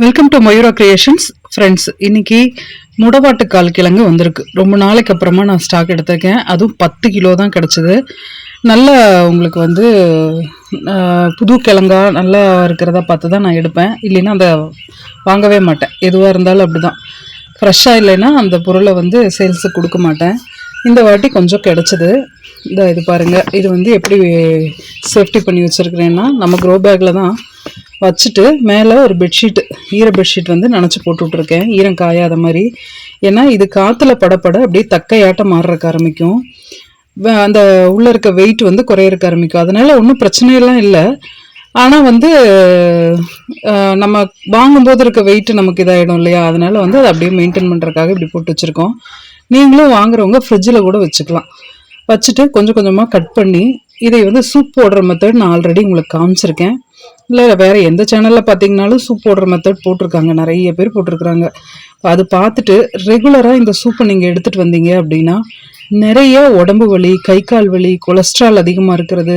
Welcome to Mayura creations friends இன்னைக்கு முடவாட்டு கால் கிழங்கு வந்திருக்கு. ரொம்ப நாளைக்கு அப்புறமா நான் ஸ்டாக் எடுத்திருக்கேன். அதுவும் பத்து கிலோ தான் கிடச்சிது. நல்ல உங்களுக்கு வந்து புது கிழங்கா நல்லா இருக்கிறதா பார்த்து தான் நான் எடுப்பேன். இல்லைன்னா அதை வாங்கவே மாட்டேன். எதுவாக இருந்தாலும் அப்படி தான் ஃப்ரெஷ்ஷாக இல்லைன்னா அந்த பொருளை வந்து சேல்ஸுக்கு கொடுக்க மாட்டேன். இந்த வாட்டி கொஞ்சம் கிடச்சிது. இந்த இது பாருங்கள் இது வந்து எப்படி சேஃப்டி பண்ணி வச்சுருக்கிறேன்னா நம்ம க்ரோ பேக்கில் தான் வச்சுட்டு மேலே ஒரு பெட்ஷீட் ஈர பெட்ஷீட் வந்து நினச்சி போட்டு விட்ருக்கேன் ஈரம் காயாத மாதிரி. ஏன்னா இது காற்றுல படப்பட அப்படியே தக்கையாட்டம் மாறுறக்க ஆரம்பிக்கும். அந்த உள்ளே இருக்க வெயிட் வந்து குறையிறக்க ஆரம்பிக்கும். அதனால் ஒன்றும் பிரச்சனையெல்லாம் இல்லை. ஆனால் வந்து நம்ம வாங்கும்போது இருக்க வெயிட்டு நமக்கு இதாகிடும் இல்லையா? அதனால் வந்து அதை அப்படியே மெயின்டைன் பண்ணுறதுக்காக இப்படி போட்டு வச்சுருக்கோம். நீங்களும் வாங்குறவங்க ஃப்ரிட்ஜில் கூட வச்சுக்கலாம். வச்சுட்டு கொஞ்சம் கொஞ்சமாக கட் பண்ணி இதை வந்து சூப் போடுற மெத்தட் நான் ஆல்ரெடி உங்களுக்கு காமிச்சிருக்கேன். இல்லை வேறு எந்த சேனலில் பார்த்தீங்கனாலும் சூப் போடுற மெத்தட் போட்டிருக்காங்க. நிறைய பேர் போட்டிருக்கிறாங்க. அது பார்த்துட்டு ரெகுலராக இந்த சூப்பை நீங்கள் எடுத்துகிட்டு வந்தீங்க அப்படின்னா நிறைய உடம்பு வலி கை கால் வலி கொலஸ்ட்ரால் அதிகமாக இருக்கிறது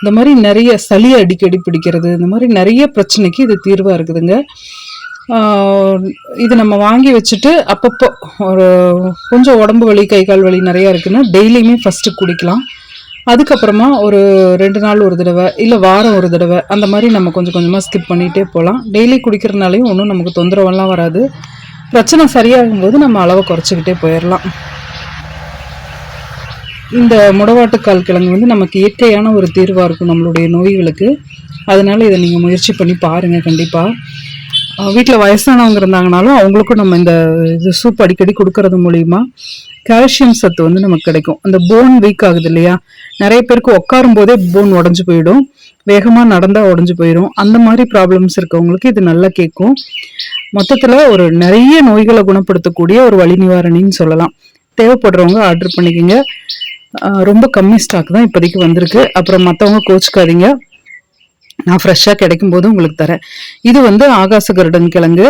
இந்த மாதிரி நிறைய சளி அடிக்கடி பிடிக்கிறது இந்த மாதிரி நிறைய பிரச்சனைக்கு இது தீர்வாக இருக்குதுங்க. இது நம்ம வாங்கி வச்சுட்டு அப்பப்போ ஒரு கொஞ்சம் உடம்பு வலி கை கால் வலி நிறையா இருக்குன்னா டெய்லியுமே ஃபஸ்ட்டு குடிக்கலாம். அதுக்கப்புறமா ஒரு ரெண்டு நாள் ஒரு தடவை இல்லை வாரம் ஒரு தடவை அந்த மாதிரி நம்ம கொஞ்சம் கொஞ்சமாக ஸ்கிப் பண்ணிகிட்டே போகலாம் டெய்லி குடிக்கிறதுனாலையும் ஒன்றும் நமக்கு தொந்தரவெல்லாம் வராது. பிரச்சனை சரியாகும்போது நம்ம அளவை குறைச்சிக்கிட்டே போயிடலாம் இந்த முடவாட்டுக்கால் கிழங்கு வந்து நமக்கு இயற்கையான ஒரு தீர்வாக இருக்கும் நம்மளுடைய நோய்களுக்கு. அதனால் இதை நீங்கள் முயற்சி பண்ணி பாருங்கள் கண்டிப்பாக வீட்டில் வயசானவங்க இருந்தாங்கனாலும் அவங்களுக்கும் நம்ம இந்த இது சூப் அடிக்கடி கொடுக்கறது மூலிமா கால்சியம் சத்து வந்து நமக்கு கிடைக்கும். அந்த போன் வீக் ஆகுது இல்லையா? நிறைய பேருக்கு உட்காரும் போதே போன் உடஞ்சு போயிடும். வேகமாக நடந்தால் உடஞ்சு போயிடும். அந்த மாதிரி ப்ராப்ளம்ஸ் இருக்கவங்களுக்கு இது நல்லா கேட்கும். மொத்தத்தில் ஒரு நிறைய நோய்களை குணப்படுத்தக்கூடிய ஒரு வழி நிவாரணின்னு சொல்லலாம். தேவைப்படுறவங்க ஆர்டர் பண்ணிக்கோங்க. ரொம்ப கம்மி ஸ்டாக் தான் இப்போதைக்கு வந்திருக்கு. அப்புறம் மற்றவங்க கோச்சுக்காதீங்க. நான் ஃப்ரெஷ்ஷாக கிடைக்கும் போது உங்களுக்கு தரேன். இது வந்து ஆகாச கருடன் கிழங்கு.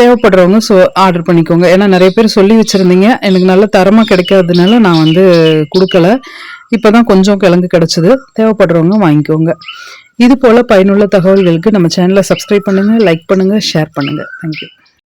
தேவைப்படுறவங்க ஸோ ஆர்டர் பண்ணிக்கோங்க. ஏன்னா நிறைய பேர் சொல்லி வச்சுருந்தீங்க. எனக்கு நல்ல தரமாக கிடைக்காததுனால நான் வந்து கொடுக்கல. இப்போ தான் கொஞ்சம் கிழங்கு கிடச்சிது. தேவைப்படுறவங்க வாங்கிக்கோங்க. இது போல் பயனுள்ள தகவல்களுக்கு நம்ம சேனலை சப்ஸ்கிரைப் பண்ணுங்கள் லைக் பண்ணுங்கள் ஷேர் பண்ணுங்கள் தேங்க்யூ